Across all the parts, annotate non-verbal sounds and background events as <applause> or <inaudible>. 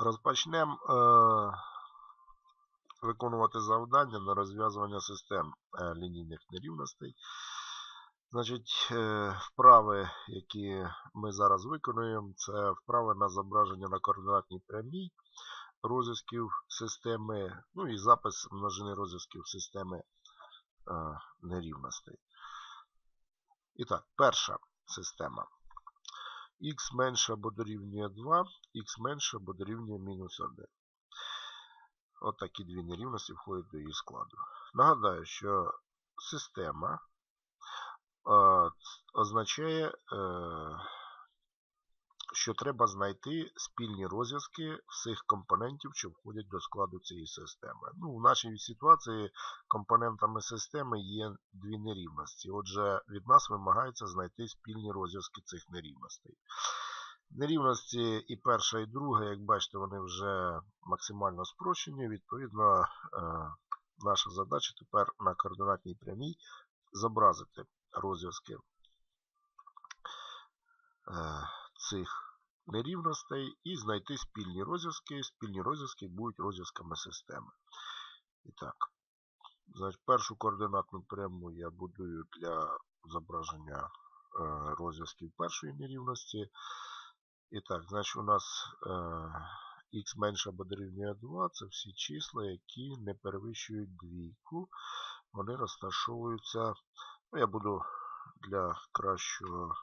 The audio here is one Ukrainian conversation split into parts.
Розпочнемо е, виконувати завдання на розв'язування систем е, лінійних нерівностей. Значить, е, вправи, які ми зараз виконуємо, це вправи на зображення на координатній прямій розв'язків системи, ну і запис множини розв'язків системи нерівностей. І так, перша система. Х менше або дорівнює 2, х менше або дорівнює мінус 1. От такі дві нерівності входять до її складу. Нагадаю, що система е, означає, е, що треба знайти спільні розв'язки всіх компонентів, що входять до складу цієї системи. Ну, В нашій ситуації компонентами системи є дві нерівності. Отже, від нас вимагається знайти спільні розв'язки цих нерівностей. Нерівності і перша, і друга, як бачите, вони вже максимально спрощені. Відповідно, е, наша задача тепер на координатній прямій зобразити розв'язки е, цих нерівностей і знайти спільні розв'язки. Спільні розв'язки будуть розв'язками системи. І так, значить, першу координатну пряму я будую для зображення е, розв'язків першої нерівності. І так, значить, у нас е, х менше або дорівнює 2 це всі числа, які не перевищують двійку. Вони розташовуються. Ну, я буду для кращого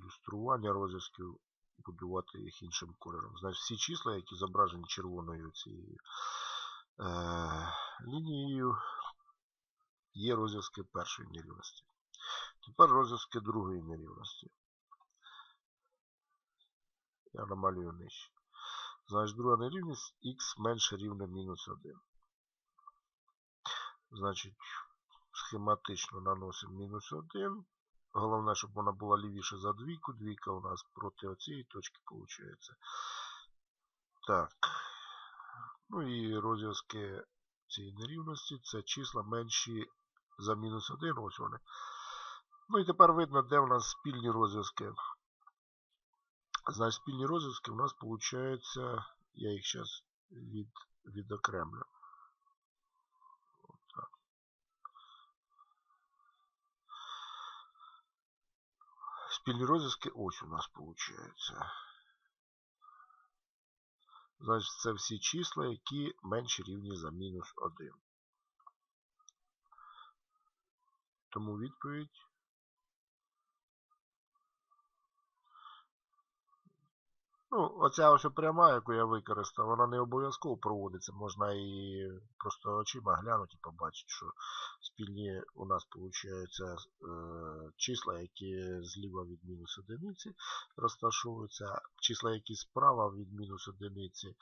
ілюстрування розв'язків будувати їх іншим кольором. Значить, всі числа, які зображені червоною цією е, лінією, є розв'язки першої нерівності. Тепер розв'язки другої нерівності. Я намалюю нижче. Значить, друга нерівність х менше рівне мінус 1. Значить, схематично наносимо мінус 1. Головне, щоб вона була лівіше за двійку. Двійка у нас проти оцієї точки виходить. Так. Ну і розв'язки цієї нерівності це числа менші за мінус 1. Ось вони. Ну і тепер видно, де у нас спільні розв'язки. Значить, спільні розв'язки у нас виходить, я їх зараз від, відокремлю. Розв'язки ось у нас виходить. Значить, це всі числа, які менші рівні за мінус 1. Тому відповідь Ну, оця ось пряма, яку я використав, вона не обов'язково проводиться. Можна і просто очима глянути і побачити, що спільні у нас виходить е, числа, які зліва від мінус одиниці розташовуються, числа, які справа від мінус одиниці,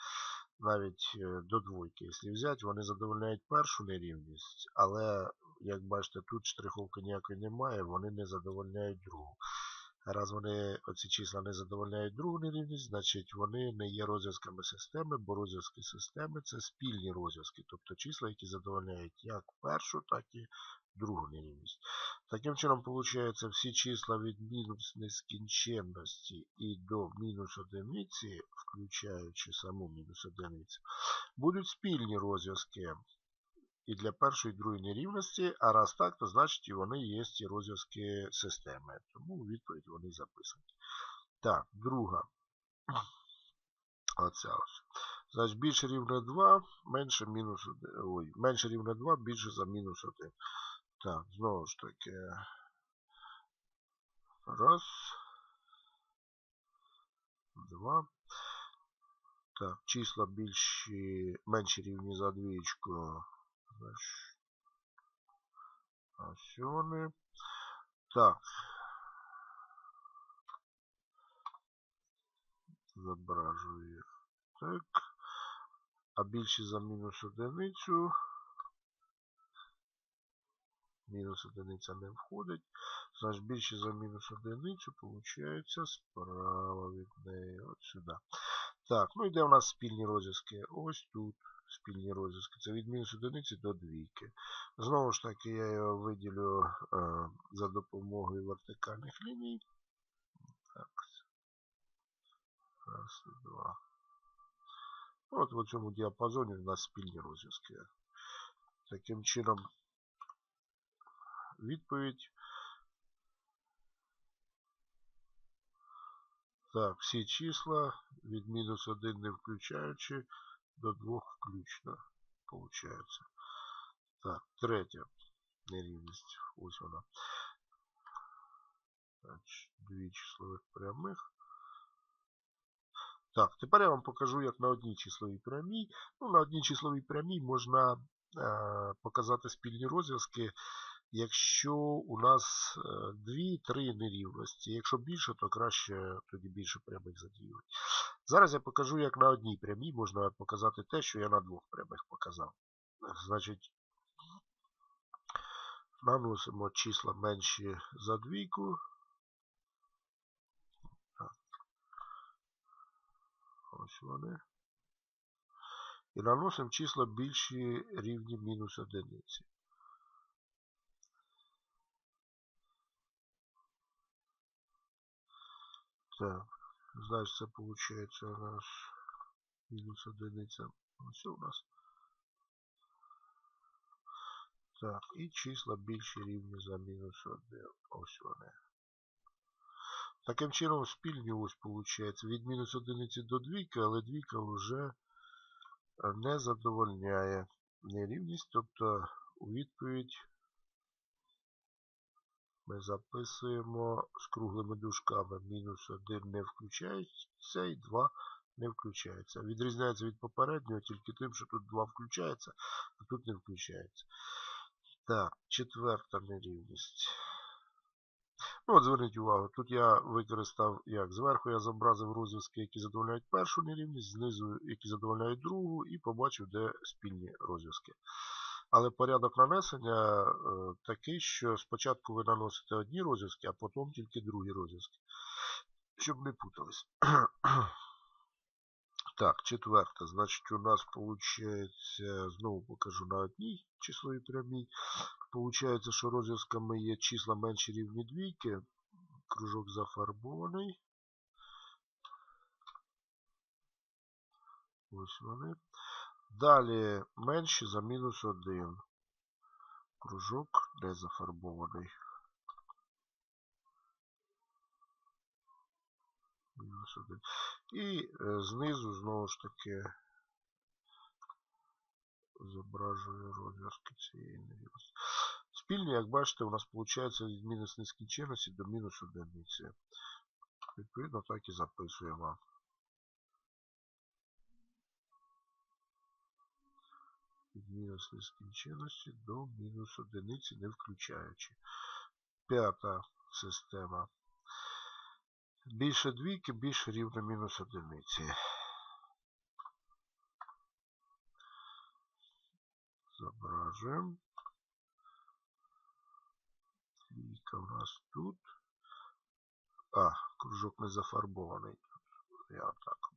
навіть е, до двойки, якщо взяти, вони задовольняють першу нерівність, але, як бачите, тут штриховки ніякої немає, вони не задовольняють другу. Раз вони оці числа не задовольняють другу нерівність, значить вони не є розв'язками системи, бо розв'язки системи це спільні розв'язки, тобто числа, які задовольняють як першу, так і другу нерівність. Таким чином, виходить, всі числа від мінус нескінченності і до мінус одиниці, включаючи саму мінус одиницю, будуть спільні розв'язки і для першої і другої нерівності, а раз так, то значить і вони є ці розв'язки системи. Тому відповідь вони записані. Так, друга. Оця ось. Значить, більше рівне 2, менше мінус 1. Ой, менше рівне 2, більше за мінус 1. Так, знову ж таки. Раз. Два. Так, числа більші, менші рівні за двічку. Ось вони. Так. Зображую так. А більше за мінус одиницю. Мінус одиниця не входить. Значить, більше за мінус одиницю, виходить, справа від неї. От сюди. Так, ну і де у нас спільні розв'язки? Ось тут спільні розв'язки. Це від мінус одиниці до двійки. Знову ж таки, я його виділю е, за допомогою вертикальних ліній. Так. Раз і два. От в цьому діапазоні у нас спільні розв'язки. Таким чином, відповідь. Так, всі числа від мінус 1 не включаючи до 2 включно. Получається. Так, третя нерівність. Ось вона. Значить, дві числових прямих. Так, тепер я вам покажу, як на одній числовій прямій. Ну, на одній числовій прямій можна е, показати спільні розв'язки, якщо у нас е, дві-три нерівності. Якщо більше, то краще тоді більше прямих задіювати. Зараз я покажу, як на одній прямій можна показати те, що я на двох прямих показав. Значить, наносимо числа менші за двійку. Ось вони. І наносимо числа більші рівні мінус одиниці. Так, значить це виходить у нас мінус одиниця. Ось у нас. Так, і числа більші рівні за мінус 1. Ось вони. Таким чином, спільні ось виходить від мінус одиниці до двійки, але двійка вже не задовольняє нерівність. Тобто у відповідь ми записуємо з круглими дужками мінус 1 не включається і 2 не включається. Відрізняється від попереднього тільки тим, що тут 2 включається, а тут не включається. Так, четверта нерівність. Ну, от зверніть увагу, тут я використав, як зверху я зобразив розв'язки, які задовольняють першу нерівність, знизу, які задовольняють другу, і побачив, де спільні розв'язки. Але порядок нанесення е, такий, що спочатку ви наносите одні розв'язки, а потім тільки другі розв'язки. Щоб не путались. <clears throat> Так, четверте. Значить, у нас виходить, знову покажу на одній числовій прямій. Получається, що розв'язками є числа менші рівні двійки. Кружок зафарбований. Ось вони. Далі менші за мінус 1. Кружок не зафарбований. Мінус 1. І е, знизу знову ж таки зображую розв'язки цієї нерівності. Спільні, як бачите, у нас виходить від мінус нескінченності до мінус одиниці. Відповідно, так і записуємо. Мінус нескінченності до мінус одиниці, не включаючи. П'ята система. Більше двійки, більше рівно мінус одиниці. Зображуємо. Двійка у нас тут. А, кружок не зафарбований. Я отак.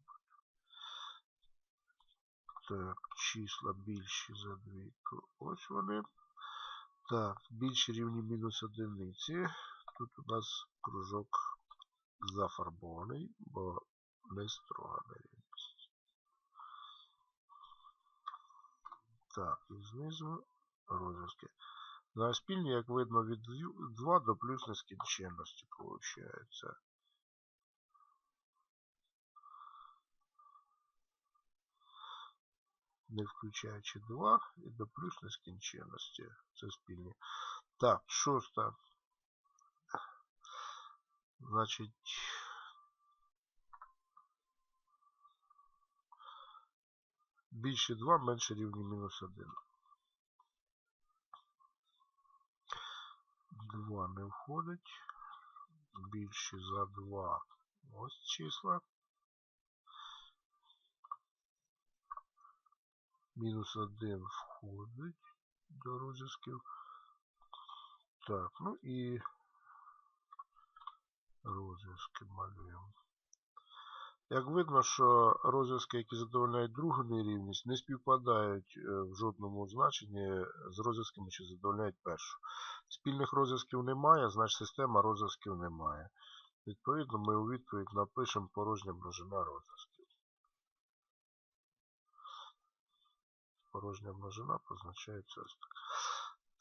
Так, числа більші за двійку. Ось вони. Так, більші рівні мінус одиниці. Тут у нас кружок зафарбований, бо не строга нерівність. Так, і знизу розв'язки. На спільні, як видно, від 2 до плюс нескінченності виходить. Не включаючи 2 і до плюс нескінченності. Це спільні. Так, шоста. Значить, більше 2, менше рівні мінус 1. 2 не входить. Більше за 2. Ось числа. Мінус 1 входить до розв'язків. Так, ну і розв'язки малюємо. Як видно, що розв'язки, які задовольняють другу нерівність, не співпадають в жодному значенні з розв'язками, що задовольняють першу. Спільних розв'язків немає, значить система розв'язків немає. Відповідно, ми у відповідь напишемо порожня множина розв'язків. Порожня множина позначається ось так.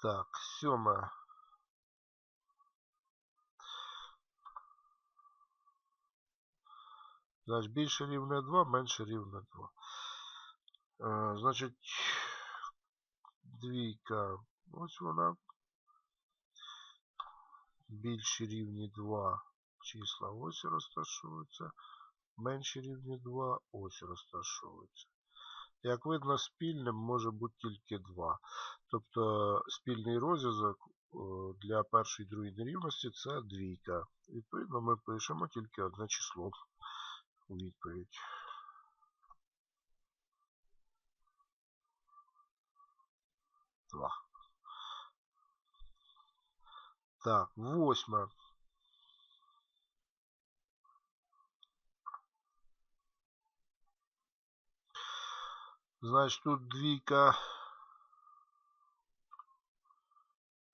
Так, сьоме. Значить, більше рівне 2, менше рівне 2. Е, значить, двійка, ось вона. Більші рівні 2 числа ось розташовуються. Менші рівні 2 ось розташовуються. Як видно, спільним може бути тільки 2. Тобто спільний розв'язок для першої і другої нерівності це двійка. Відповідно, ми пишемо тільки одне число у відповідь. Два. Так, восьме. Значить, тут двійка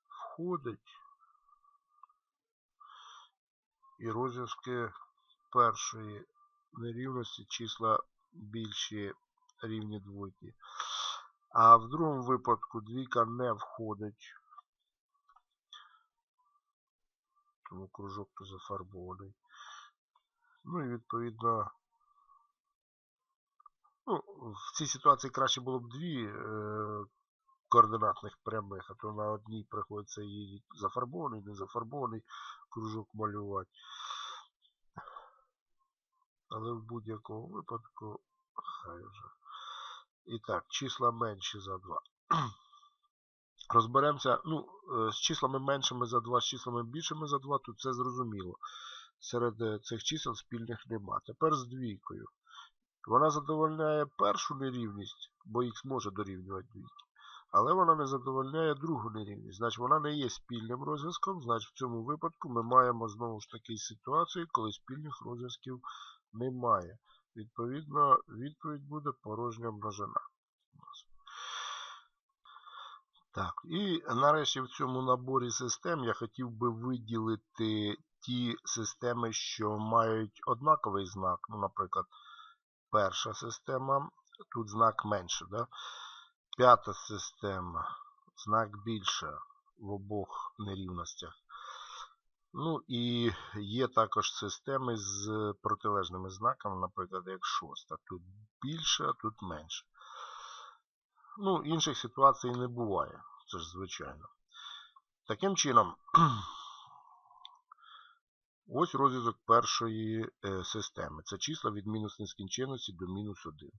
входить. І розв'язки першої нерівності числа більші рівні двойки. А в другому випадку двійка не входить. Тому кружок то зафарбований. Ну і відповідно. Ну, В цій ситуації краще було б дві е, координатних прямих, а то на одній приходиться і зафарбований, не зафарбований кружок малювати. Але в будь-якому випадку хай вже. І так, числа менші за 2. <clears throat> Розберемося, ну, е, з числами меншими за 2, з числами більшими за 2, тут це зрозуміло. Серед е, цих чисел спільних нема. Тепер з двійкою. Вона задовольняє першу нерівність, бо х може дорівнювати двійки. Але вона не задовольняє другу нерівність. Значить, вона не є спільним розв'язком. Значить, в цьому випадку ми маємо знову ж таки ситуацію, коли спільних розв'язків немає. Відповідно, відповідь буде порожня множина. Так, і нарешті в цьому наборі систем я хотів би виділити ті системи, що мають однаковий знак. Ну, Наприклад, перша система, тут знак менше. Да? П'ята система, знак більше в обох нерівностях. Ну і є також системи з протилежними знаками, наприклад, як шоста. Тут більше, а тут менше. Ну, інших ситуацій не буває. Це ж звичайно. Таким чином, ось розв'язок першої е, системи. Це числа від мінус нескінченності до мінус 1.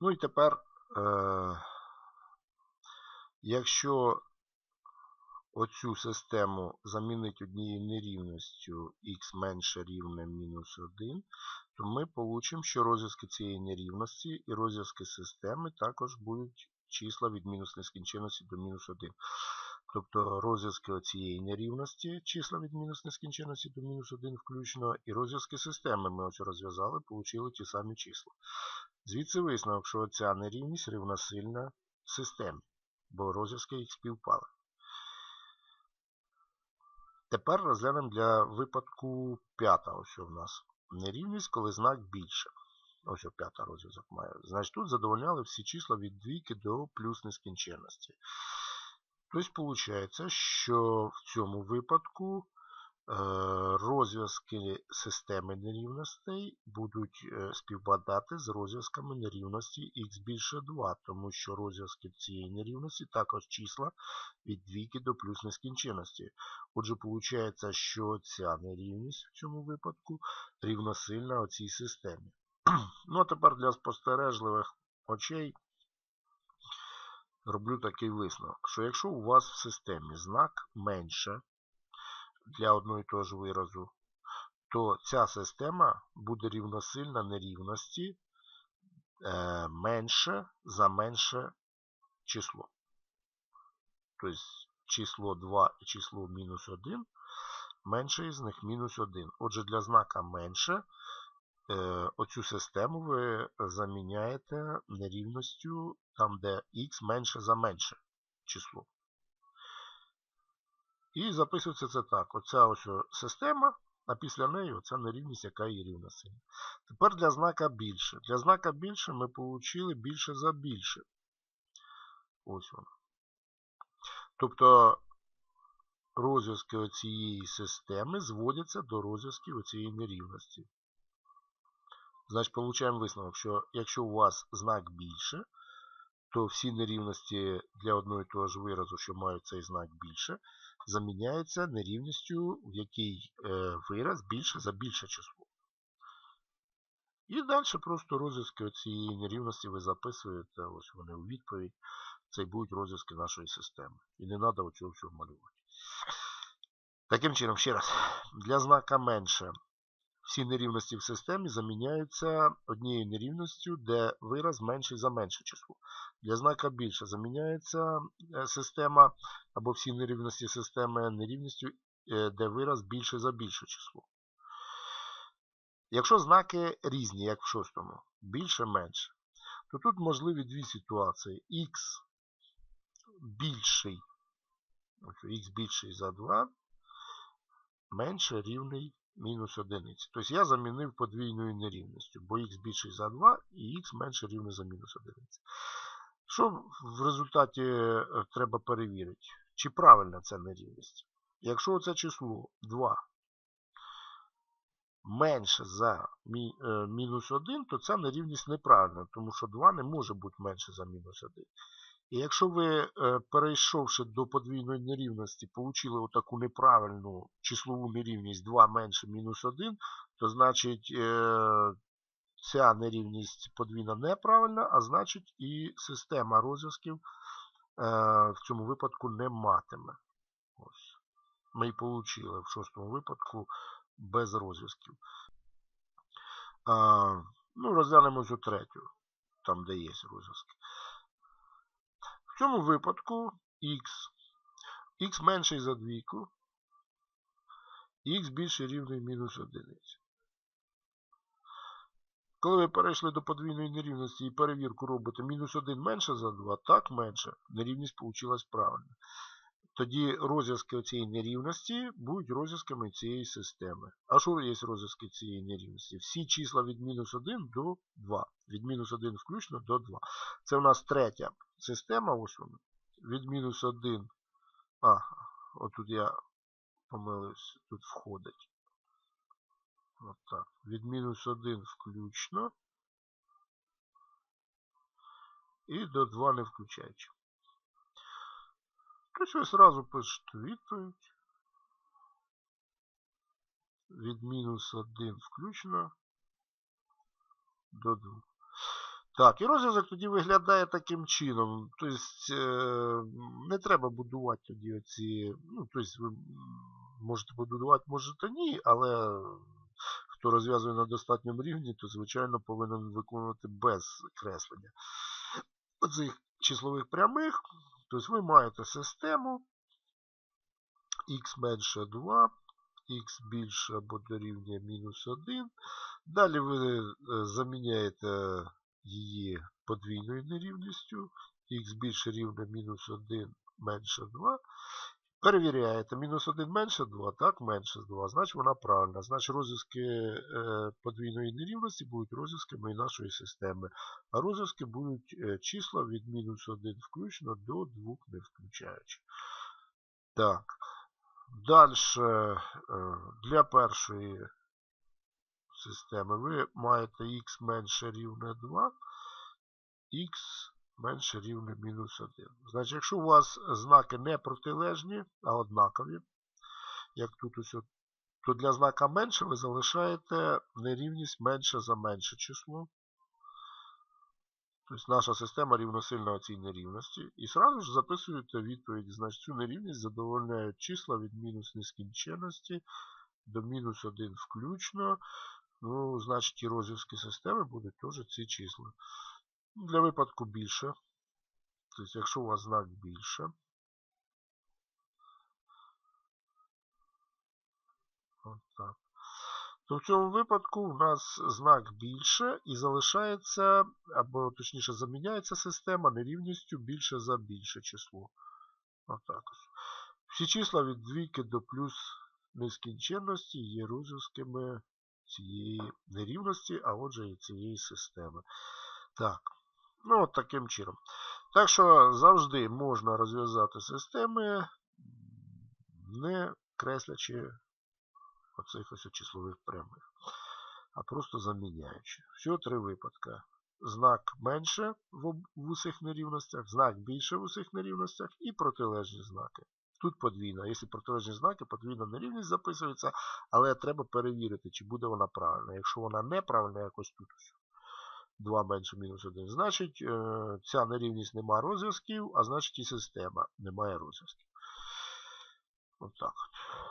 Ну і тепер, е, якщо оцю систему замінить однією нерівністю х менше рівне мінус 1, то ми получимо, що розв'язки цієї нерівності і розв'язки системи також будуть числа від мінус нескінченності до мінус 1. Тобто розв'язки цієї нерівності, числа від мінус нескінченності до мінус 1 включно, і розв'язки системи ми ось розв'язали, отримали ті самі числа. Звідси висновок, що ця нерівність рівносильна системі, бо розв'язки їх співпали. Тепер розглянемо для випадку п'ята. Ось у нас нерівність, коли знак більше. Ось п'ята розв'язок має. Значить, тут задовольняли всі числа від двійки до плюс нескінченності. Тобто, виходить, що в цьому випадку Е, розв'язки системи нерівностей будуть е, співпадати з розв'язками нерівності х більше 2, тому що розв'язки цієї нерівності також числа від двійки до плюс нескінченності. Отже, виходить, що ця нерівність в цьому випадку рівносильна оцій системі. <clears throat> Ну, а тепер для спостережливих очей роблю такий висновок, що якщо у вас в системі знак менше, для одного і того ж виразу, то ця система буде рівносильна нерівності е, менше за менше число. Тобто число 2 і число мінус 1 менше із них мінус 1. Отже, для знака менше оцю систему ви заміняєте нерівністю там, де х менше за менше число. І записується це так. Оця ось система, а після неї оця нерівність, яка є рівна сині. Тепер для знака більше. Для знака більше ми отримали більше за більше. Ось воно. Тобто розв'язки цієї системи зводяться до розв'язків цієї нерівності. Значить, получаємо висновок, що якщо у вас знак більше, то всі нерівності для одного і того ж виразу, що мають цей знак більше, заміняються нерівністю, в якій е, вираз більше за більше число. І далі просто розв'язки цієї нерівності ви записуєте, ось вони у відповідь. Це і будуть розв'язки нашої системи. І не треба оцього всього малювати. Таким чином, ще раз, для знака менше всі нерівності в системі заміняються однією нерівністю, де вираз менший за менше число. Для знака більше заміняється е, система або всі нерівності системи нерівністю, е, де вираз більше за більше число. Якщо знаки різні, як в шостому, більше-менше, то тут можливі дві ситуації. Х більший, х більший за 2, менше рівний мінус 1. Тобто я замінив подвійною нерівністю, бо х більший за 2 і х менше рівне за мінус 1. Що в результаті е, треба перевірити? Чи правильна ця нерівність? Якщо це число 2 менше за е, мінус 1, то ця нерівність неправильна, тому що 2 не може бути менше за мінус 1. І якщо ви, е, перейшовши до подвійної нерівності, отримали таку неправильну числову нерівність 2 менше мінус 1, то значить е, ця нерівність подвійна неправильна, а значить і система розв'язків в цьому випадку не матиме. Ось. Ми і отримали в шостому випадку без розв'язків. Ну, Розглянемо цю третю, там, де є розв'язки. В цьому випадку x. x менший за двійку, x більше рівний мінус одиниці. Коли ви перейшли до подвійної нерівності і перевірку робите мінус 1 менше за 2, так менше, нерівність вийшла правильно тоді розв'язки цієї нерівності будуть розв'язками цієї системи. А що є розв'язки цієї нерівності? Всі числа від мінус 1 до 2. Від мінус 1 включно до 2. Це у нас третя система. Ось вона. Від мінус 1. А, отут я помилився, тут входить. От так. Від мінус 1 включно. І до 2 не включаючи. Тобто ви сразу пишете відповідь. Від мінус 1 включно до 2. Так, і розв'язок тоді виглядає таким чином. Тобто не треба будувати тоді оці. Ну, тобто ви можете побудувати, можете ні, але хто розв'язує на достатньому рівні, то, звичайно, повинен виконувати без креслення. Оцих числових прямих. Тобто ви маєте систему x менше 2, x більше або дорівнює мінус 1. Далі ви е, заміняєте її подвійною нерівністю. x більше рівне мінус 1 менше 2. Перевіряєте, мінус 1 менше 2, так, менше 2, значить вона правильна. Значить розв'язки е, подвійної нерівності будуть розв'язками нашої системи. А розв'язки будуть е, числа від мінус 1 включно до 2 не включаючи. Так. Далі е, для першої системи ви маєте х менше рівне 2, х менше рівне мінус 1. Значить, якщо у вас знаки не протилежні, а однакові, як тут ось, то для знака менше ви залишаєте нерівність менше за менше число. Тобто наша система рівносильна цій нерівності. І одразу ж записуєте відповідь. Значить, цю нерівність задовольняють числа від мінус нескінченності до мінус 1 включно. Ну, значить, і розв'язки системи будуть теж ці числа. Для випадку більше. Тобто, якщо у вас знак більше, от так, то в цьому випадку у нас знак більше і залишається, або точніше заміняється система нерівністю більше за більше число. Отак. Всі числа від двійки до плюс нескінченності є розв'язками цієї нерівності, а отже і цієї системи. Так, ну от таким чином. Так що завжди можна розв'язати системи, не креслячи оцих ось числових прямих, а просто заміняючи. Всього три випадки. Знак менше в, усіх нерівностях, знак більше в усіх нерівностях і протилежні знаки. Тут подвійна. Якщо протилежні знаки, подвійна нерівність записується, але треба перевірити, чи буде вона правильна. Якщо вона неправильна, якось тут 2 менше мінус 1, значить е, ця нерівність не має розв'язків, а значить і система не має розв'язків. Отак. от.